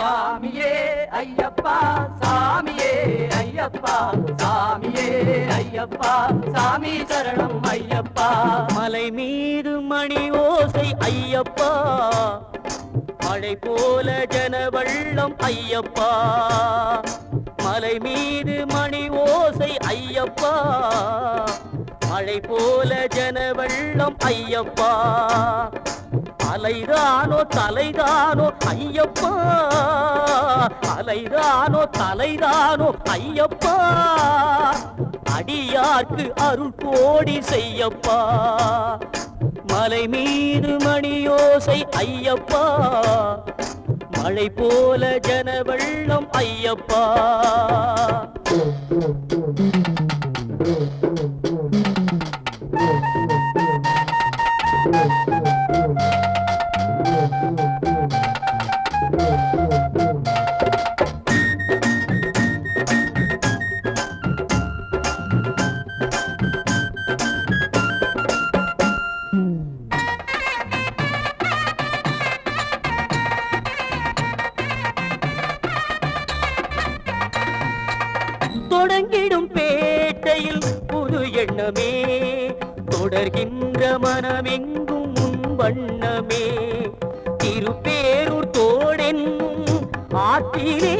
சாமியே ஐயப்பா சாமியே ஐயப்பா சாமியே ஐயப்பா சாமி சரணம் ஐயப்பா. மலை மீது மணி ஓசை ஐயப்பா. மழை போல ஜனவள்ளம் ஐயப்பா. மலை மீது மணி ஓசை ஐயப்பா. மழை போல ஜனவள்ளம் ஐயப்பா. அலைதானோ தலைதானோ ஐயப்பா. அலைதானோ தலைதானோ ஐயப்பா. அடியார்க்கு அருள் கோடி செய்யப்பா. மலை மீது மணியோசை ஐயப்பா. மழை போல ஜன வெள்ளம் ஐயப்பா. பேட்டையில் புது எண்ணமே. தொடர்கின்ற மனமெங்கும் உன் வண்ணமே. திருப்பேரூர் தோடென்னும் ஆற்றிலே.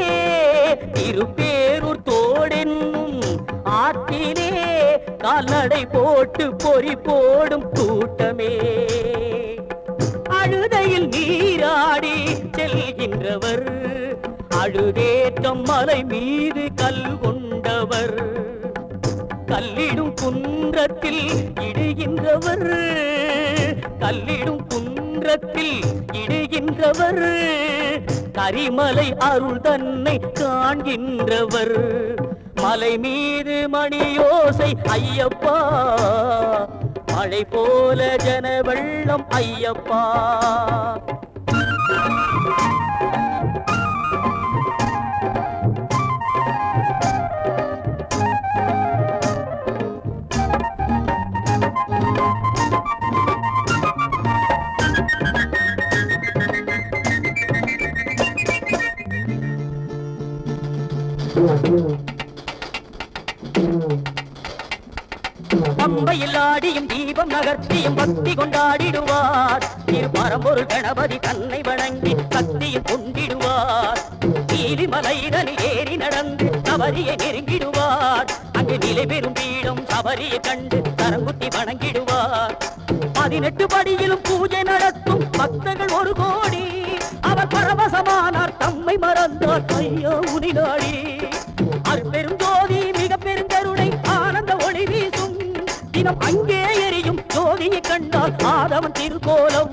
திருப்பேரூர் தோடென்னும் ஆற்றிலே. கால்நடை போட்டு பொறி போடும் கூட்டமே. அழுதையில் நீராடி செல்கின்றவர். அழுதேற்றம் மலை மீது கல் கொண்டவர். கல்லிடும் குன்றத்தில் இடுகின்றவர். கல்லிடும் குன்றத்தில் இடுகின்றவர். கரிமலை அருள் தன்னை காண்கின்றவர். மலை மீது மணியோசை ஐயப்பா. மழை போல ஜன வெள்ளம் ஐயப்பா. பம்பையில் ஆடியும் தீபம் நகர்த்தியும் பக்தி கொண்டாடிடுவார். திருப்பரம்பொரு கணபதி தன்னை வணங்கி சக்தியில் கொண்டிடுவார். நீலிமலைதனில் ஏறி நடந்து சபரியை நெருங்கிடுவார். அங்கு நிலை பெறும் பீடம் சபரியை கண்டு தரங்குத்தி வணங்கிடுவார். பதினெட்டு படியிலும் பூஜை நடத்தும் பக்தர்கள் ஒரு கோடி. அவர் பரவசமானார் தம்மை மறந்தார் ஐயோ உனிநாடி கண்டால் ஆதவன் திருக்கோலம்.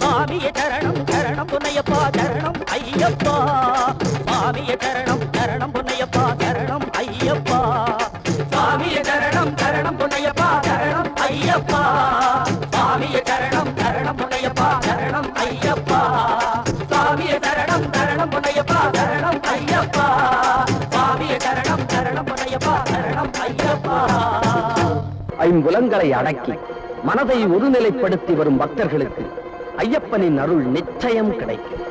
சாமிய சரணம் சரணம் பொன்னையப்பா சரணம் ஐயப்பா. சாமிய சரணம் சரணம் பொன்னையப்பா சரணம் ஐயப்பா. சாமிய சரணம் சரணம் பொன்னையப்பா சரணம் ஐயப்பா. சாமிய சரணம் சரணம் பொன்னையப்பா சரணம் ஐயப்பா. சாமிய சரணம் சரணம் பொன்னையப்பா சரணம் ஐயப்பா. சாமிய சரணம் சரணம் பொன்னையப்பா சரணம் ஐயப்பா. ஐம்புலங்களை அடக்கி மனதை ஒருநிலைப்படுத்தி வரும் பக்தர்களுக்கு ஐயப்பனின் அருள் நிச்சயம் கிடைக்கும்.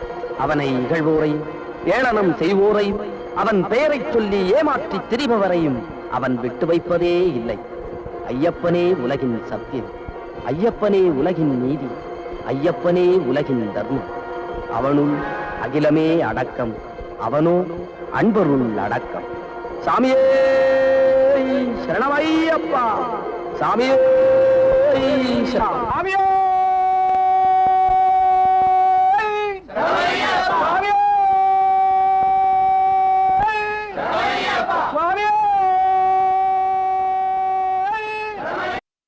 அவனை இகழ்வோரையும் ஏளனம் செய்வோரையும் அவன் பெயரை சொல்லி ஏமாற்றி திரிபவரையும் அவன் விட்டு வைப்பதே இல்லை. ஐயப்பனே உலகின் சத்தியம் ஐயப்பனே உலகின் நீதி ஐயப்பனே உலகின் தர்மம். அவனுள் அகிலமே அடக்கம் அவனோ அன்பருள் அடக்கம். சாமியே சரணமையப்பா சாமியே! சரணம். சாமியே